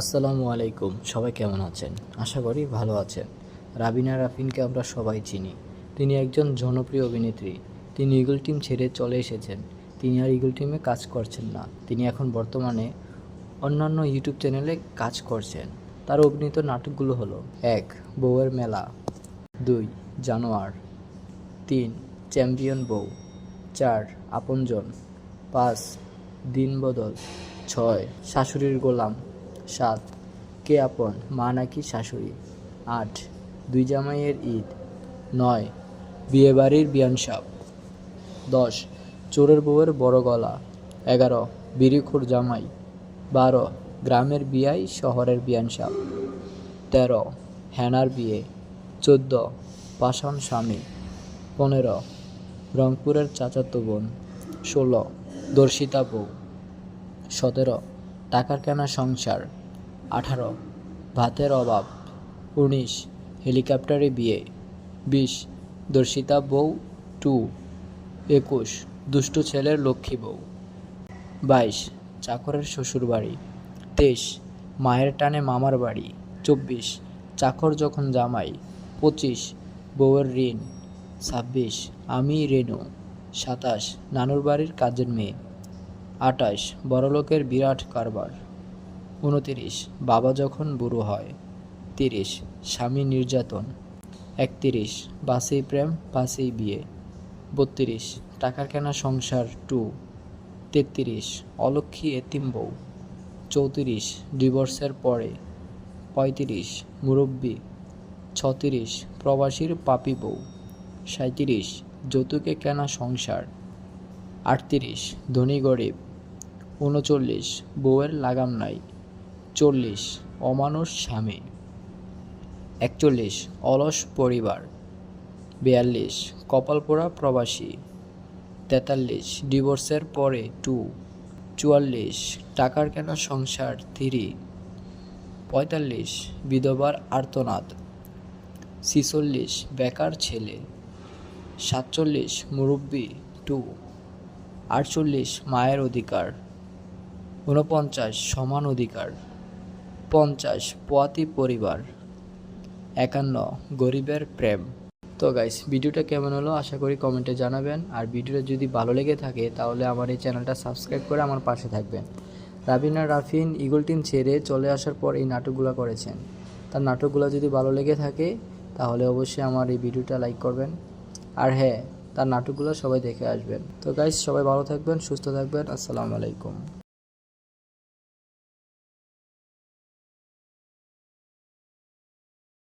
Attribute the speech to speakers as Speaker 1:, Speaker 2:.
Speaker 1: আসসালামু আলাইকুম, সবাই কেমন আছেন? আশা করি ভালো আছেন। রাবিনা রাফিনকে আমরা সবাই চিনি। তিনি একজন জনপ্রিয় অভিনেত্রী। তিনি ইগল টিম ছেড়ে চলে এসেছেন। তিনি আর ইগল টিমে কাজ করছেন না। তিনি এখন বর্তমানে অন্যান্য ইউটিউব চ্যানেলে কাজ করছেন। তার অভিনীত নাটকগুলো হলো এক, বউয়ের মেলা। দুই, জানোয়ার। তিন, চ্যাম্পিয়ন বউ। চার, আপনজন। পাঁচ দিনবদল ছয়, শাশুড়ির গোলাম। সাত। কে আপন? মা নাকি শাশুড়ি? আট। দুই জামাইয়ের ঈদ। নয়। বিয়েবাড়ির বিয়ানসাপ। দশ। চোরের বউয়ের বড় গলা। এগারো। বিড়িখোর জামাই। বারো। গ্রামের বিয়াই শহরের বিয়ানসাপ। তেরো। হেনার বিয়ে। চোদ্দ। পাষাণ স্বামী। পনেরো। রংপুরের চাচাতো বোন। ষোলো। দর্শিতা বউ। সতেরো। টাকার কেনা সংসার, আঠারো। ভাতের অভাব, উনিশ। হেলিকপ্টারে বিয়ে, বিশ। দর্শিতা বউ, টু। একুশ। দুষ্টু ছেলের লক্ষ্মী বউ। বাইশ। চাকরের শ্বশুর বাড়ি তেইশ। মায়ের টানে মামার বাড়ি, চব্বিশ। চাকর যখন জামাই, পঁচিশ। বউয়ের ঋণ, ছাব্বিশ। আমি রেনু, সাতাশ। নানুর বাড়ির কাজের মেয়ে। আটাশ বড়লোকের বিরাট কারবার। উনতিরিশ, বাবা যখন বুড়ো হয়। তিরিশ, স্বামী নির্যাতন। একতিরিশ, বাসেই প্রেম, বাসেই বিয়ে। বত্রিশ, টাকা কেনা সংসার টু। তেত্রিশ, অলক্ষী এতিম বউ। চৌত্রিশ, ডিভোর্সের পরে। পঁয়ত্রিশ, মুরব্বী। ছত্রিশ, প্রবাসীর পাপি বউ। সাঁত্রিশ যৌতুকে কেনা সংসার। আটত্রিশ, ধনী গরিব। উনচল্লিশ, বউয়ের লাগাম নাই। চল্লিশ, অমানুষ স্বামী। একচল্লিশ, অলস পরিবার। বিয়াল্লিশ কপাল পোড়া প্রবাসী। তেতাল্লিশ, ডিভোর্সের পরে টু। চুয়াল্লিশ, টাকার কেনা সংসার থ্রি। পঁয়তাল্লিশ, বিধবার আর্তনাদ। ছিচল্লিশ, বেকার ছেলে। সাতচল্লিশ, মুরব্বী, টু। আটচল্লিশ, মায়ের অধিকার। ঊনপঞ্চাশ সমান অধিকার, পঞ্চাশ পোয়াতি পরিবার, একান্ন গরিবের প্রেম। তো গাইস ভিডিওটা কেমন হলো আশা করি কমেন্টে জানাবেন। আর ভিডিওটা যদি ভালো লেগে থাকে তাহলে আমার এই চ্যানেলটা সাবস্ক্রাইব করে আমার পাশে থাকবেন। রাবিনা রাফিন ইগল টিম ছেড়ে চলে আসার পর এই নাটকগুলো করেছেন। তার নাটকগুলো যদি ভালো লেগে থাকে তাহলে অবশ্যই আমার এই ভিডিওটা লাইক করবেন। আর হ্যাঁ তার নাটকগুলো সবাই দেখে আসবেন। তো গাইস সবাই ভালো থাকবেন, সুস্থ থাকবেন। আসসালামু আলাইকুম।